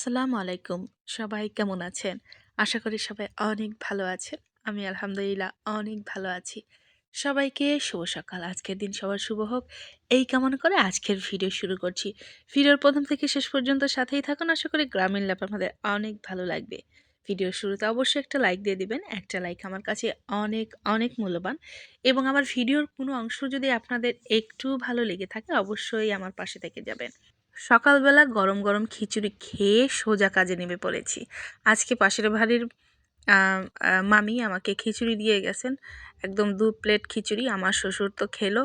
আসসালামু আলাইকুম। সবাই কেমন আছেন? আশা করি সবাই অনেক ভালো আছেন। আমি আলহামদুলিল্লাহ অনেক ভালো আছি। সবাইকে শুভ সকাল। আজকের দিন সবার শুভ হোক। এই কামনা করে আজকের ভিডিও শুরু করছি। ভিডিওর প্রথম থেকে শেষ পর্যন্ত সাথেই থাকুন। আশা করি গ্রামীণ ল্যাপ আমাদের অনেক ভালো লাগবে। ভিডিও শুরুতে অবশ্যই একটা লাইক দিয়ে দিবেন। একটা লাইক আমার কাছে অনেক অনেক মূল্যবান। এবং আমার ভিডিওর কোনো অংশ যদি আপনাদের একটু ভালো লেগে থাকে, অবশ্যই আমার পাশে থেকে যাবেন। সকালবেলা গরম গরম খিচুড়ি খেয়ে সোজা কাজে নেমে পড়েছি। আজকে পাশের বাড়ির মামি আমাকে খিচুড়ি দিয়ে গেছেন। একদম দু প্লেট খিচুড়ি, আমার শ্বশুর তো খেলো।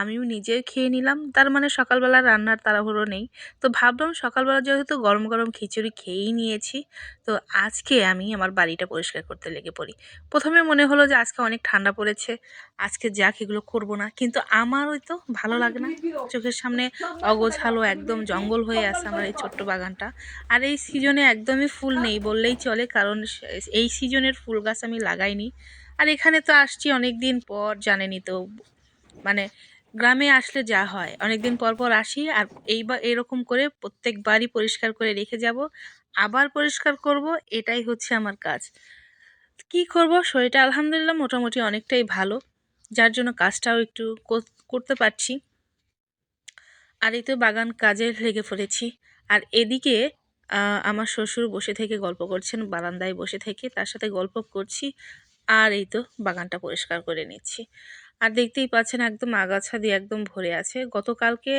আমিও নিজে খেয়ে নিলাম। তার মানে সকালবেলা রান্নার তাড়াহুড়ো নেই। তো ভাবলাম সকালবেলা যেহেতু গরম গরম খিচুড়ি খেয়েই নিয়েছি, তো আজকে আমি আমার বাড়িটা পরিষ্কার করতে লেগে পড়ি। প্রথমে মনে হলো যে আজকে অনেক ঠান্ডা পড়েছে, আজকে যাক এগুলো করব না। কিন্তু আমার ওই তো ভালো লাগে না। চোখের সামনে অগোছালো একদম জঙ্গল হয়ে আছে আমার এই ছোট্ট বাগানটা। আর এই সিজনে একদমই ফুল নেই বললেই চলে, কারণ এই সিজনের ফুল গাছ আমি লাগাইনি। আর এখানে তো আসছি অনেক দিন পর জানেনি তো মানে গ্রামে আসলে যা হয়। অনেক দিন পর পর আসি আর এইবার এরকম করে প্রত্যেকবারই পরিষ্কার করে রেখে যাব। আবার পরিষ্কার করব, এটাই হচ্ছে আমার কাজ। কি করব? শরীরটা আলহামদুলিল্লাহ মোটামুটি অনেকটাই ভালো। যার জন্য কাজটাও একটু কর- করতে পারছি। আর এই তো বাগান কাজে লেগে পড়েছি। আর এদিকে আমার শ্বশুর বসে থেকে গল্প করছেন, বারান্দায় বসে থেকে তার সাথে গল্প করছি। আর এই তো বাগানটা পরিষ্কার করে নিচ্ছি। আর দেখতেই পাচ্ছেন একদম আগাছা দিয়ে একদম ভরে আছে। গতকালকে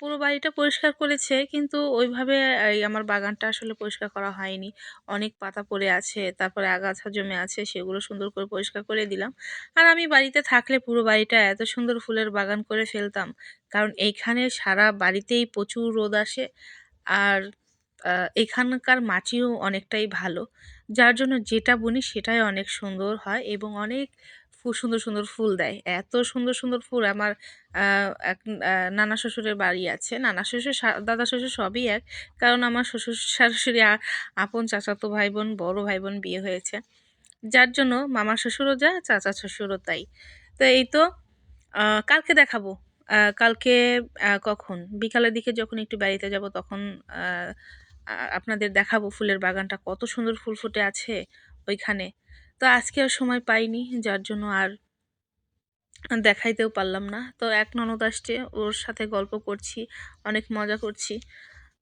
পুরো বাড়িটা পরিষ্কার করেছে, কিন্তু ওইভাবে, এই আমার বাগানটা আসলে পরিষ্কার করা হয়নি। অনেক পাতা পড়ে আছে, তারপরে আগাছা জমে আছে, সেগুলো সুন্দর করে পরিষ্কার করে দিলাম। আর আমি বাড়িতে থাকলে পুরো বাড়িটা এত সুন্দর ফুলের বাগান করে ফেলতাম, কারণ এইখানে সারা বাড়িতেই প্রচুর রোদ আসে, আর এখানকার মাটিও অনেকটাই ভালো। যার জন্য যেটা বুনি সেটাই অনেক সুন্দর হয় এবং অনেক ফুল সুন্দর সুন্দর ফুল দেয়। এত সুন্দর সুন্দর ফুল আমার এক নানা শ্বশুরের বাড়ি আছে। নানা শ্বশুর দাদা শ্বশুর সবই এক। কারণ আমার শ্বশুর, শাশুড়ি আপন চাচাতো ভাই বোন বড় ভাই বোন বিয়ে হয়েছে। যার জন্য মামা শ্বশুরও যা, চাচা শ্বশুরও তাই। তো এই তো কালকে দেখাবো। কালকে কখন? বিকালের দিকে যখন একটু বাড়িতে যাব তখন আপনাদের দেখাবো ফুলের বাগানটা। কত সুন্দর ফুল ফুটে আছে ওইখানে। তো আজকে আর সময় পাইনি, যার জন্য আর দেখাইতেও পারলাম না। তো এক ননদ আসছে, ওর সাথে গল্প করছি, অনেক মজা করছি।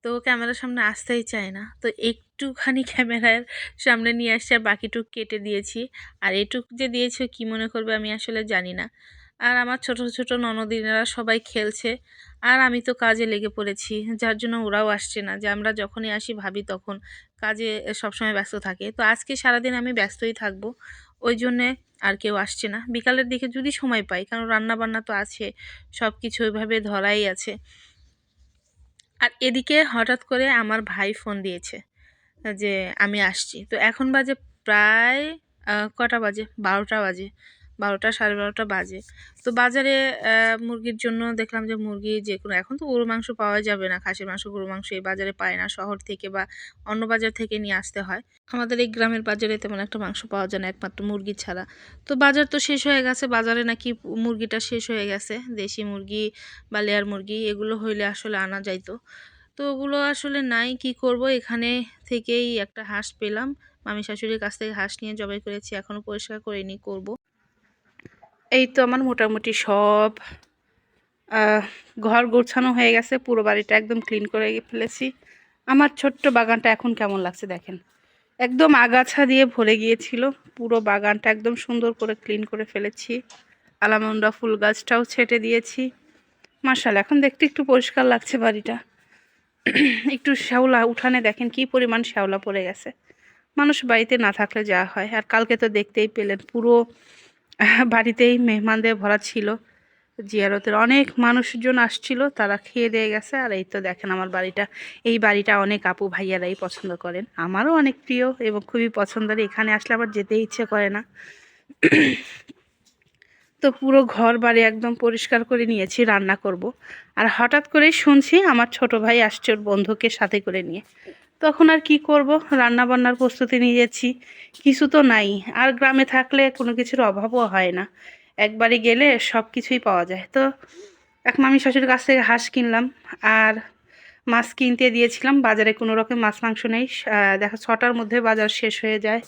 তো ক্যামেরার সামনে আসতেই চায় না। তো একটুখানি ক্যামেরার সামনে নিয়ে আসছে আর বাকিটুক কেটে দিয়েছি। আর এটুক যে দিয়েছে, কী মনে করবে আমি আসলে জানি না। আর আমার ছোট ছোট ননদিনেরা সবাই খেলছে, আর আমি তো কাজে লেগে পড়েছি, যার জন্য ওরাও আসছে না। যে আমরা যখনই আসি ভাবি তখন কাজে সবসময় ব্যস্ত থাকে। তো আজকে সারাদিন আমি ব্যস্তই থাকব। ওই জন্যে আর কেউ আসছে না। বিকালের দিকে যদি সময় পাই, কারণ রান্না বান্না তো আছে সব কিছু ওইভাবে ধরাই আছে। আর এদিকে হঠাৎ করে আমার ভাই ফোন দিয়েছে, যে আমি আসছি। তো এখন বাজে প্রায় কটা বাজে? বারোটা বাজে। বারোটা, সাড়ে বারোটা বাজে। তো বাজারে মুরগির জন্য দেখলাম যে মুরগি যে কোনো এখন তো গরু মাংস পাওয়া যাবে না, খাসির মাংস গরু মাংস এই বাজারে পায় না, শহর থেকে বা অন্য বাজার থেকে নিয়ে আসতে হয়। আমাদের এই গ্রামের বাজারে তেমন একটা মাংস পাওয়া যায় না, একমাত্র মুরগি ছাড়া। তো বাজার তো শেষ হয়ে গেছে, বাজারে নাকি মুরগিটা শেষ হয়ে গেছে, দেশি মুরগি বা লেয়ার মুরগি, এগুলো হইলে আসলে আনা যাইতো। তো ওগুলো আসলে নাই, কি করব? এখানে থেকেই একটা হাঁস পেলাম, মামি শাশুড়ির কাছ থেকে হাঁস নিয়ে জবাই করেছি এখনও পরিষ্কার করিনি, করব। এই তো আমার মোটামুটি সব ঘর গোছানো হয়ে গেছে, পুরো বাড়িটা একদম ক্লিন করে ফেলেছি। আমার ছোট্ট বাগানটা এখন কেমন লাগছে দেখেন? একদম আগাছা দিয়ে ভরে গিয়েছিল, পুরো বাগানটা একদম সুন্দর করে ক্লিন করে ফেলেছি। আলামন্ডা ফুল গাছটাও ছেটে দিয়েছি। মার্শাল এখন দেখতে একটু পরিষ্কার লাগছে বাড়িটা। একটু শ্যাওলা উঠানে দেখেন কি পরিমাণ শ্যাওলা পড়ে গেছে। মানুষ বাড়িতে না থাকলে যা হয়, আর কালকে তো দেখতেই পেলেন, পুরো বাড়িতেই মেহমানদের ভরা ছিল। জিয়ারতের অনেক মানুষজন আসছিল, তারা খেয়ে দিয়ে গেছে। আর এই তো দেখেন আমার বাড়িটা। এই বাড়িটা অনেক আপু ভাইয়ারাই পছন্দ করেন। আমারও অনেক প্রিয় এবং খুবই পছন্দের। এখানে আসলে আবার যেতে ইচ্ছে করে না। তো পুরো ঘর বাড়ি একদম পরিষ্কার করে নিয়েছি, রান্না করব। আর হঠাৎ করেই শুনছি আমার ছোট ভাই আসছে ওর বন্ধুকে সাথে করে নিয়ে। তখন আর কি করব? রান্না বান্নার প্রস্তুতি নিয়েছি কিছু তো নাই। আর গ্রামে থাকলে কোনো কিছুর অভাবও হয় না। একবারে গেলে সব কিছুই পাওয়া যায়। তো এক মামি শাশুড়ির কাছ থেকে হাঁস কিনলাম। আর মাছ কিনতে দিয়েছিলাম। বাজারে কোনো রকম মাছ, মাংস নেই। দেখা ছটার মধ্যে বাজার শেষ হয়ে যায়।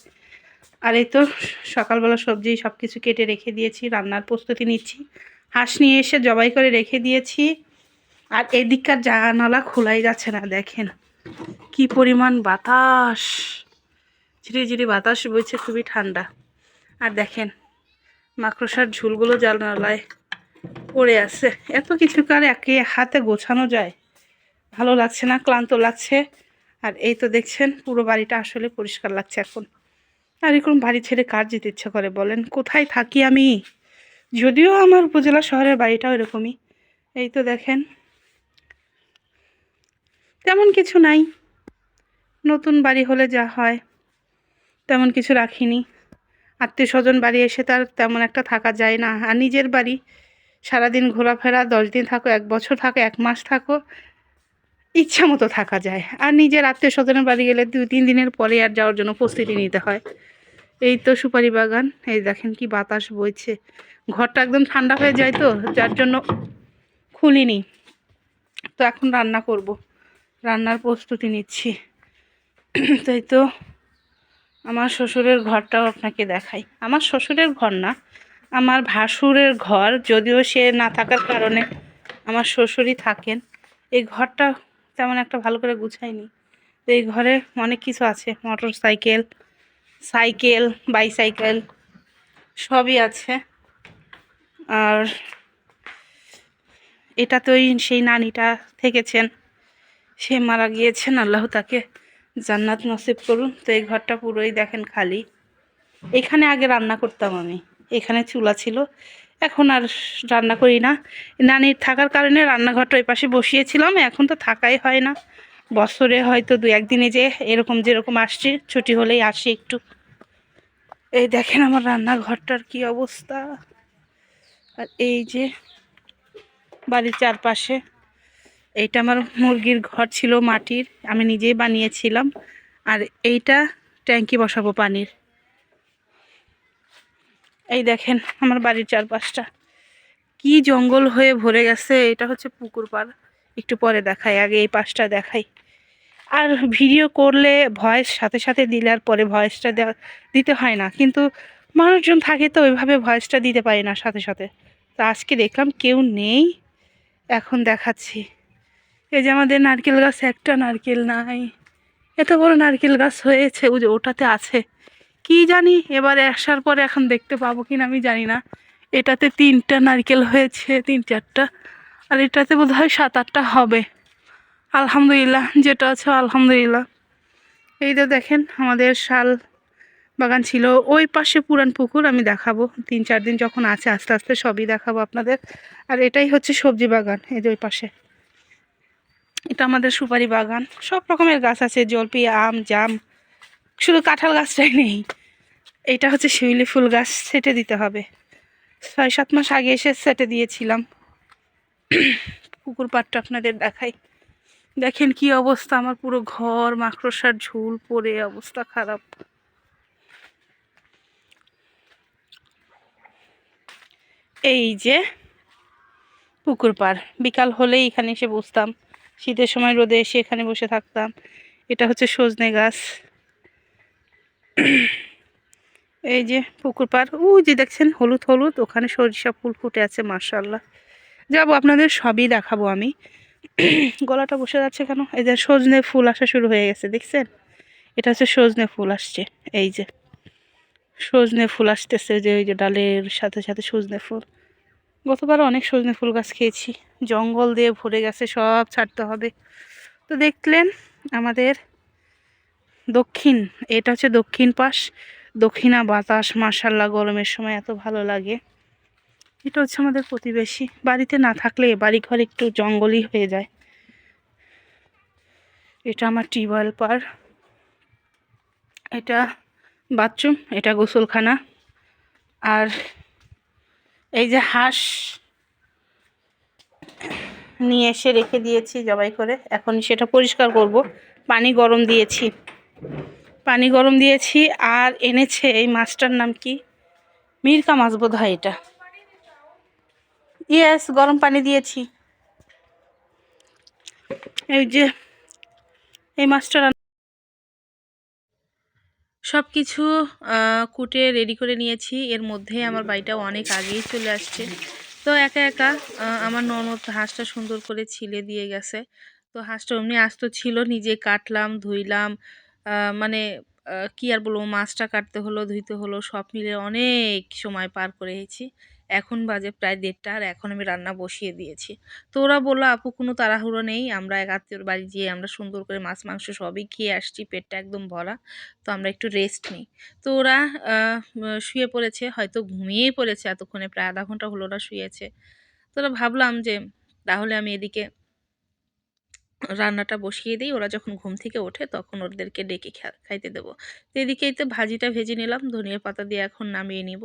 আর এই তো সকালবেলা সবজি সব কিছু কেটে রেখে দিয়েছি। রান্নার প্রস্তুতি নিচ্ছি। হাঁস নিয়ে এসে জবাই করে রেখে দিয়েছি। আর এদিককার জানালা খোলাই যাচ্ছে না, দেখেন। কি পরিমাণ বাতাস? ঝিরি ঝিরি বাতাস বইছে, খুবই ঠান্ডা। আর দেখেন, মাকড়সার ঝুলগুলো জানালায় পড়ে আছে। এত কিছু কার একে হাতে গোছানো যায়? ভালো লাগছে না, ক্লান্ত লাগছে। আর এই তো দেখছেন, পুরো বাড়িটা আসলে পরিষ্কার লাগছে এখন। আর এরকম বাড়ি ছেড়ে কার যেতে ইচ্ছে করে বলেন? কোথায় থাকি আমি? যদিও আমার উপজেলা শহরের বাড়িটাও এরকমই। এই তো দেখেন তেমন কিছু নাই। নতুন বাড়ি হলে যা হয়, তেমন কিছু রাখিনি। আত্মীয় স্বজন বাড়ি এসে তার তেমন একটা থাকা যায় না। আর নিজের বাড়ি, সারাদিন ঘোরাফেরা, দশ দিন থাকো, এক বছর থাকো, এক মাস থাকো, ইচ্ছা মতো থাকা যায়। আর নিজের আত্মীয় স্বজনের বাড়ি গেলে দুই, তিন দিনের পরে আর যাওয়ার জন্য প্রস্তুতি নিতে হয়। এই তো সুপারি বাগান, এই দেখেন কি বাতাস বইছে। ঘরটা একদম ঠান্ডা হয়ে যায় তো, যার জন্য খুলিনি। তো এখন রান্না করব। রান্নার প্রস্তুতি নিচ্ছি। তাই তো আমার শ্বশুরের ঘরটাও আপনাকে দেখাই। আমার শ্বশুরের ঘর না, আমার ভাসুরের ঘর, যদিও সে না থাকার কারণে আমার শ্বশুরই থাকেন। এই ঘরটা তেমন একটা ভালো করে গুছাইনি তো এই ঘরে অনেক কিছু আছে মোটর সাইকেল সাইকেল বাইসাইকেল, সবই আছে। আর এটা তো সেই নানিটা থেকেছেন। সে মারা গিয়েছেন আল্লাহ তাকে জান্নাত নসিব করুন। তো এই ঘরটা পুরোই দেখেন খালি। এখানে আগে রান্না করতাম আমি। এখানে চুলা ছিল। এখন আর রান্না করি না। নানির থাকার কারণে রান্নাঘরটা ওই পাশে বসিয়েছিলাম। এখন তো থাকাই হয় না। বছরে হয়তো দু একদিনে যে এরকম যেরকম আসছি, ছুটি হলেই আসি একটু। এই দেখেন আমার রান্নাঘরটার কি অবস্থা। আর এই যে বাড়ির চারপাশে এইটা আমার মুরগির ঘর ছিল মাটির, আমি নিজেই বানিয়েছিলাম। আর এইটা ট্যাঙ্কি বসাবো পানির। এই দেখেন আমার বাড়ির চারপাশটা। কি জঙ্গল হয়ে ভরে গেছে, এটা হচ্ছে পুকুর পাড়। একটু পরে দেখাই, আগে এই পাশটা দেখাই। আর ভিডিও করলে ভয়েস সাথে সাথে দিলে আর পরে ভয়েসটা দিতে হয় না। কিন্তু মানুষজন থাকে তো, ওইভাবে ভয়েসটা দিতে পারি না সাথে সাথে। তো আজকে দেখলাম কেউ নেই, এখন দেখাচ্ছি। এই যে আমাদের নারকেল গাছ, একটা নারকেল নাই। এত বড় নারকেল গাছ হয়েছে ওই যে ওটাতে আছে। কি জানি, এবারে আসার পরে এখন দেখতে পাবো কি না আমি জানি না। এটাতে তিনটা নারকেল হয়েছে, তিন চারটা। আর এটাতে বোধ হয় সাত আটটা হবে। আলহামদুলিল্লাহ, যেটা আছে আলহামদুলিল্লাহ। এই তো দেখেন, আমাদের শাল বাগান ছিল। ওই পাশে পুরান পুকুর আমি দেখাবো। তিন চার দিন যখন আছে, আস্তে আস্তে সবই দেখাবো আপনাদের। আর এটাই হচ্ছে সবজি বাগান, এই যে ওই পাশে। এটা আমাদের সুপারি বাগান। সব রকমের গাছ আছে, জলপি, আম, জাম। শুধু কাঁঠাল গাছটাই নেই। এটা হচ্ছে শিউলি ফুল গাছ, সেটে দিতে হবে। ছয়, সাত মাস আগে এসে সেটে দিয়েছিলাম। পুকুর পাড়টা আপনাদের দেখাই। দেখেন কি অবস্থা, আমার পুরো ঘর, মাকড়সার ঝুল, পড়ে, অবস্থা খারাপ। এই যে পুকুর পাড়, বিকাল হলেই এখানে এসে বসতাম। শীতের সময় রোদে এসে এখানে বসে থাকতাম। এটা হচ্ছে সজনে গাছ। এই যে পুকুর পাড় ও যে দেখছেন হলুদ হলুদ, ওখানে সরিষা ফুল ফুটে আছে মার্শাল্লাহ যাব, আপনাদের সবই দেখাবো আমি। গলাটা বসে যাচ্ছে কেন? এই যে সজনে ফুল আসা শুরু হয়ে গেছে, দেখছেন? এটা হচ্ছে সজনে ফুল আসছে, এই যে। সজনে ফুল আসতেছে, যে ওই যে ডালের সাথে সাথে সজনে ফুল। গতবার অনেক সজনে ফুল গাছ খেয়েছি। জঙ্গল দিয়ে ভরে গেছে, সব ছাড়তে হবে। তো দেখলেন আমাদের দক্ষিণ, এটা হচ্ছে দক্ষিণ পাশ। দক্ষিণা বাতাস মার্শাল্লাহ গরমের সময় এত ভালো লাগে। এটা হচ্ছে আমাদের প্রতিবেশী। বাড়িতে না থাকলে বাড়ি ঘর একটু জঙ্গলই হয়ে যায়। এটা আমার টিউবওয়েল পার। এটা বাথরুম, এটা গোসলখানা। আর এই যে হাঁস নিয়ে এসে রেখে দিয়েছি জবাই করে। এখন সেটা পরিষ্কার করব। পানি গরম দিয়েছি। পানি গরম দিয়েছি আর এনেছে এই মাছটার নাম কি? মিরকা মাছ বোধ হয় এটা। ইয়েস গরম পানি দিয়েছি। এই যে এই মাছটা সব কিছু কুটে রেডি করে নিয়েছি। এর মধ্যে আমার বাড়িটা অনেক আগেই চলে আসছে। তো একা একা আমার ননদ হাঁসটা সুন্দর করে ছিলে দিয়ে গেছে। তো হাঁসটা অমনি আস্ত ছিল, নিজে কাটলাম, ধুইলাম মানে কি আর বলব, মাছটা কাটতে হলো, ধুইতে হলো, সব মিলে অনেক সময় পার করেছি। এখন বাজে প্রায় দেড়টা আর এখন আমি রান্না বসিয়ে দিয়েছি। তো ওরা বলল, আপু, কোনো তাড়াহুড়ো নেই, আমরা এক আত্মীয়র বাড়ি গিয়ে আমরা সুন্দর করে মাছ, মাংস সবই খেয়ে আসছি, পেটটা একদম ভরা, তো আমরা একটু রেস্ট নিই। তো ওরা শুয়ে পড়েছে, হয়তো ঘুমিয়েই পড়েছে এতক্ষণে, প্রায় আধা ঘণ্টা হলো ওরা শুয়েছে। তো ওরা ভাবলাম যে, তাহলে আমি এদিকে রান্নাটা বসিয়ে দিই। ওরা যখন ঘুম থেকে ওঠে, তখন ওদেরকে ডেকে খাইতে দেবো। তো এদিকেই তো ভাজিটা ভেজে নিলাম, ধনিয়া পাতা দিয়ে এখন নামিয়ে নিব।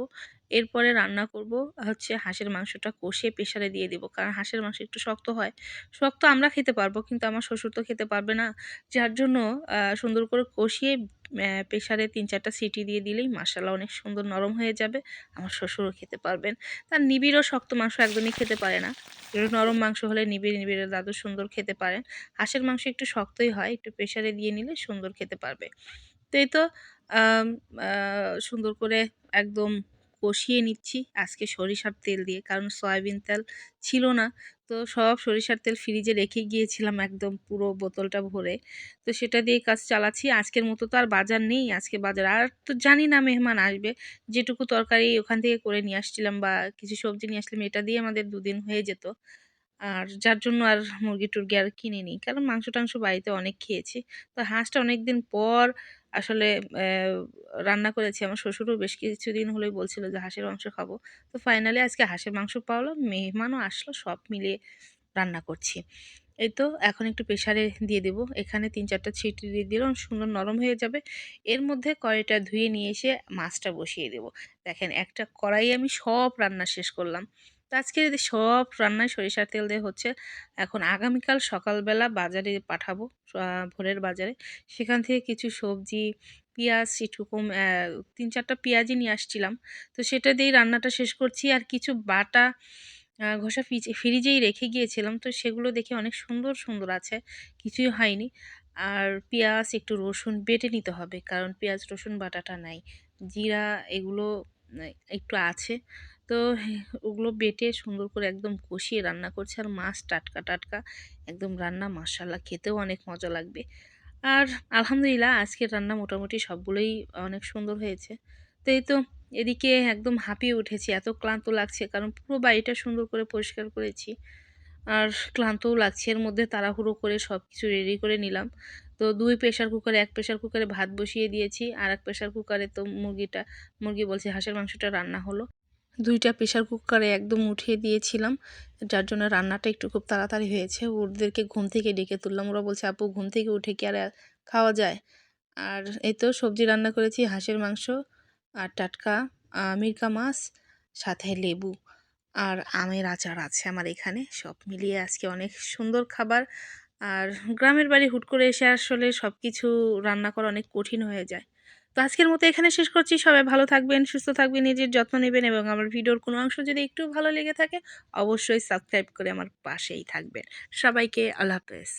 এরপরে রান্না করব হচ্ছে হাঁসের মাংসটা কষিয়ে প্রেশারে দিয়ে দিব। কারণ হাঁসের মাংস একটু শক্ত হয়। শক্ত আমরা খেতে পারব কিন্তু আমার শ্বশুর তো খেতে পারবে না। যার জন্য সুন্দর করে কষিয়ে প্রেশারে তিন চারটা সিটি দিয়ে দিলেই মশলা অনেক সুন্দর নরম হয়ে যাবে। আমার শ্বশুরও খেতে পারবেন। তার নিবিড়ও শক্ত মাংস একদমই খেতে পারে না। একটু নরম মাংস হলে নিবিড় নিবিড় দাদু সুন্দর খেতে পারেন। হাঁসের মাংস একটু শক্তই হয়, একটু প্রেশারে দিয়ে নিলে সুন্দর খেতে পারবে। তো এই তো সুন্দর করে একদম কষিয়ে নিচ্ছি। আজকে সরিষার তেল দিয়ে, কারণ সয়াবিন তেল ছিল না। তো সব সরিষার তেল ফ্রিজে রেখে গিয়েছিলাম একদম পুরো বোতলটা ভরে। তো সেটা দিয়ে কাজ চালাচ্ছি। আজকের মতো তো আর বাজার নেই। আজকে বাজার আর তো জানি না মেহমান আসবে। যেটুকু তরকারি ওখান থেকে করে নিয়ে আসছিলাম বা কিছু সবজি নিয়ে আসলাম এটা দিয়ে আমাদের দুদিন হয়ে যেত। আর যার জন্য আর মুরগি টুরগি আর কিনিনি। কারণ মাংস টাংস বাড়িতে অনেক খেয়েছি। তো হাঁসটা অনেক দিন পর আসলে রান্না করেছি। আমার শ্বশুরও বেশ কিছুদিন হলেই বলছিল যে, হাঁসের মাংস খাব। তো ফাইনালি আজকে হাঁসের মাংস পাওয়ালো মেহমানও আসলো, সব মিলিয়ে রান্না করছি। এই তো, এখন একটু প্রেশারে দিয়ে দেবো। এখানে তিন চারটা ছিটি দিয়ে দিলাম, সুন্দর নরম হয়ে যাবে। এর মধ্যে কড়াইটা ধুয়ে নিয়ে এসে মাছটা বসিয়ে দেবো। দেখেন, একটা কড়াই আমি সব রান্না শেষ করলাম। তো আজকে সব রান্নায় সরিষার তেল দিয়ে হচ্ছে, এখন আগামীকাল সকালবেলা বাজারে পাঠাবো ভোরের বাজারে। সেখান থেকে কিছু সবজি, পেঁয়াজ, এটুকুম তিন চারটা পেঁয়াজই নিয়ে আসছিলাম। তো সেটা দিয়েই রান্নাটা শেষ করছি। আর কিছু বাটা ঘষা ফ্রিজে, ফ্রিজেই রেখে গিয়েছিলাম। তো সেগুলো দেখে অনেক সুন্দর সুন্দর আছে, কিছুই হয়নি। আর পেঁয়াজ, একটু রসুন বেটে নিতে হবে, কারণ পেঁয়াজ, রসুন, বাটাটা নাই। জিরা, এগুলো একটু আছে। তো ওগুলো বেটে সুন্দর করে একদম কষিয়ে রান্না করছে। আর মাছ টাটকা টাটকা একদম রান্না মাশাল্লাহ খেতেও অনেক মজা লাগবে। আর আলহামদুলিল্লাহ, আজকের রান্না মোটামুটি সবগুলোই অনেক সুন্দর হয়েছে। তো এই তো এদিকে একদম হাঁপিয়ে উঠেছি, এত ক্লান্ত লাগছে, কারণ পুরো বাড়িটা সুন্দর করে পরিষ্কার করেছি। আর ক্লান্তও লাগছে, এর মধ্যে তাড়াহুড়ো করে সব কিছু রেডি করে নিলাম। তো দুই প্রেশার কুকারে এক প্রেশার কুকারে ভাত বসিয়ে দিয়েছি, আর এক প্রেশার কুকারে তো মুরগিটা, মুরগি বলছে হাঁসের মাংসটা রান্না হলো। দুইটা প্রেশার কুকারে একদম উঠিয়ে দিয়েছিলাম। যার জন্য রান্নাটা একটু খুব তাড়াতাড়ি হয়েছে। ওদেরকে ঘুম থেকে ডেকে তুললাম। ওরা বলছে, আপু, ঘুম থেকে উঠে কি আর খাওয়া যায়? আর এই তো সবজি রান্না করেছি, হাঁসের মাংস আর টাটকা মিরকা মাছ, সাথে লেবু আর আমের আচার আছে আমার এখানে। সব মিলিয়ে আজকে অনেক সুন্দর খাবার। আর গ্রামের বাড়ি হুট করে এসে আসলে সব কিছু রান্না করা অনেক কঠিন হয়ে যায়। তো আজকের মতো এখানে শেষ করছি। সবাই ভালো থাকবেন, সুস্থ থাকবেন, নিজের যত্ন নেবেন এবং আমার ভিডিওর কোনো অংশ যদি একটু ভালো লেগে থাকে, অবশ্যই সাবস্ক্রাইব করে আমার পাশেই থাকবেন। সবাইকে আল্লাহ হাফেজ।